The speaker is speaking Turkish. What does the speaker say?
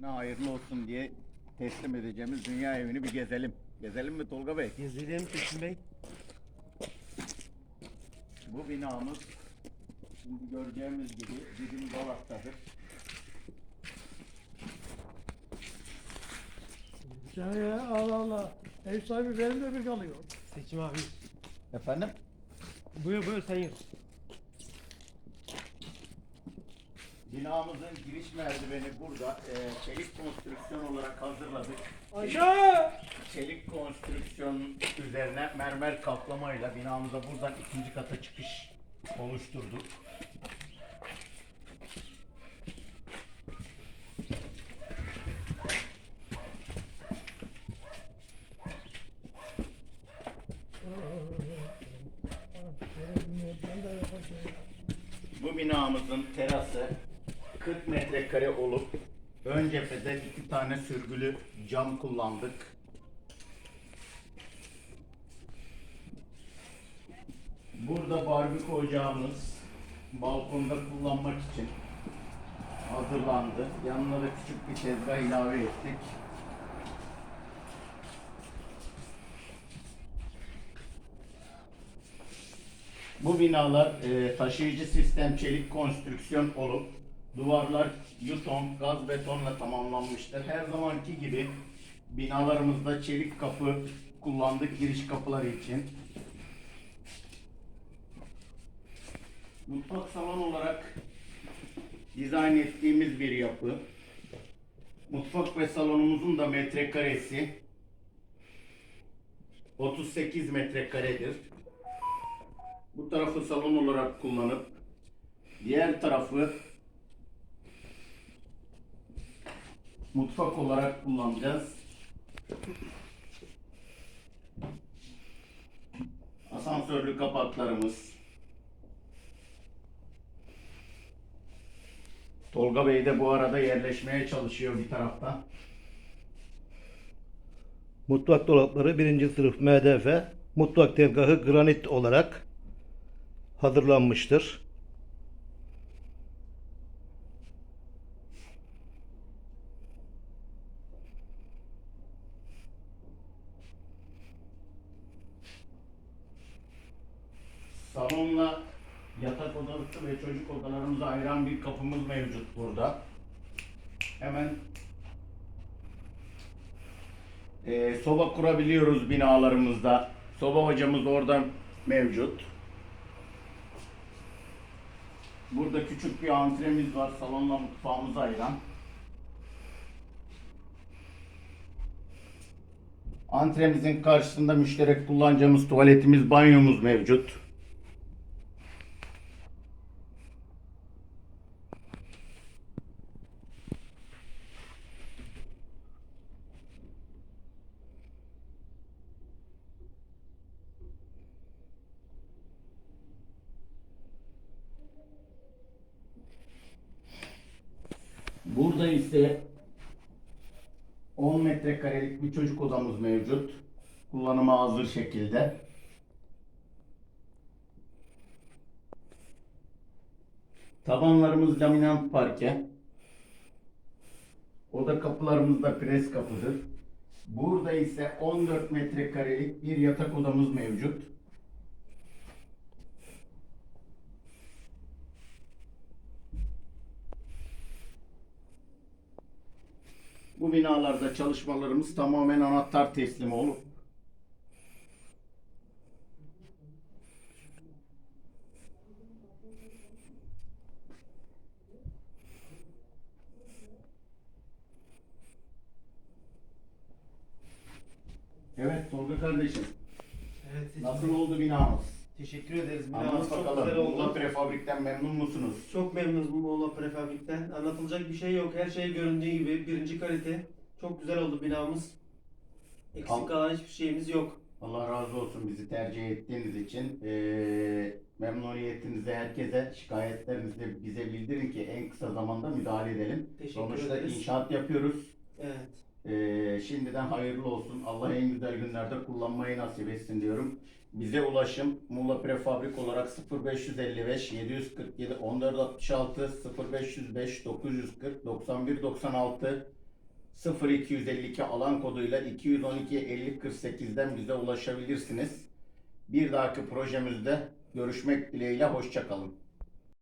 Ne hayırlı olsun diye teslim edeceğimiz dünya evini bir gezelim. Gezelim mi Tolga Bey? Gezelim Tekin Bey. Bu binamız şimdi göreceğimiz gibi Didim Dolak'tadır. Sen ya Allah Allah. Ev sahibi benimle bir kalıyor. Seçim abi. Efendim? Buyur buyur sayın. Binamızın giriş merdiveni burada. Ee, çelik konstrüksiyon olarak hazırladık. Aşağı! Çelik konstrüksiyon üzerine mermer kaplamayla binamıza buradan ikinci kata çıkış oluşturduk. Bu binamızın terası 40 metrekare olup ön cephede iki tane sürgülü cam kullandık. Burada barbekü ocağımız balkonda kullanmak için hazırlandı. Yanına da küçük bir tezgah ilave ettik. Bu binalar e, taşıyıcı sistem çelik konstrüksiyon olup duvarlar yuton, gaz betonla tamamlanmıştır. Her zamanki gibi binalarımızda çelik kapı kullandık giriş kapıları için. Mutfak salon olarak dizayn ettiğimiz bir yapı. Mutfak ve salonumuzun da metrekaresi 38 metrekaredir. Bu tarafı salon olarak kullanıp diğer tarafı mutfak olarak kullanacağız. Asansörlü kapaklarımız. Tolga Bey de bu arada yerleşmeye çalışıyor bir tarafta. Mutfak dolapları birinci sınıf MDF, mutfak tezgahı granit olarak hazırlanmıştır. Salonla yatak odası ve çocuk odalarımızı ayıran bir kapımız mevcut burada. Hemen eee, soba kurabiliyoruz binalarımızda. Soba hocamız orada mevcut. Burada küçük bir antremiz var salonla mutfağımızı ayıran. Antremizin karşısında müşterek kullanacağımız tuvaletimiz, banyomuz mevcut. Burada ise 10 metrekarelik bir çocuk odamız mevcut. Kullanıma hazır şekilde. Tabanlarımız laminant parke. Oda kapılarımız da pres kapıdır. Burada ise 14 metrekarelik bir yatak odamız mevcut. Bu binalarda çalışmalarımız tamamen anahtar teslimi olup Evet Tolga kardeşim. Evet Nasıl oldu binamız? Teşekkür ederiz. Binamız Anlat çok güzel bakalım. oldu. Muğla Prefabrik'ten memnun musunuz? Çok memnunuz Muğla Prefabrik'ten. Anlatılacak bir şey yok. Her şey göründüğü gibi birinci kalite. Çok güzel oldu binamız. Eksik Tamam. kalan hiçbir şeyimiz yok. Allah razı olsun bizi tercih ettiğiniz için. Ee, memnuniyetinizi herkese, şikayetlerinizi de bize bildirin ki en kısa zamanda müdahale edelim. Teşekkür Sonuçta ederiz. inşaat yapıyoruz. Evet. Ee, şimdiden hayırlı olsun. Allah en güzel günlerde kullanmayı nasip etsin diyorum. Bize ulaşım Muğla Prefabrik olarak 0555 747 1466 0505 940 91 96 0252 alan koduyla 212 50 48'den bize ulaşabilirsiniz. Bir dahaki projemizde görüşmek dileğiyle hoşçakalın.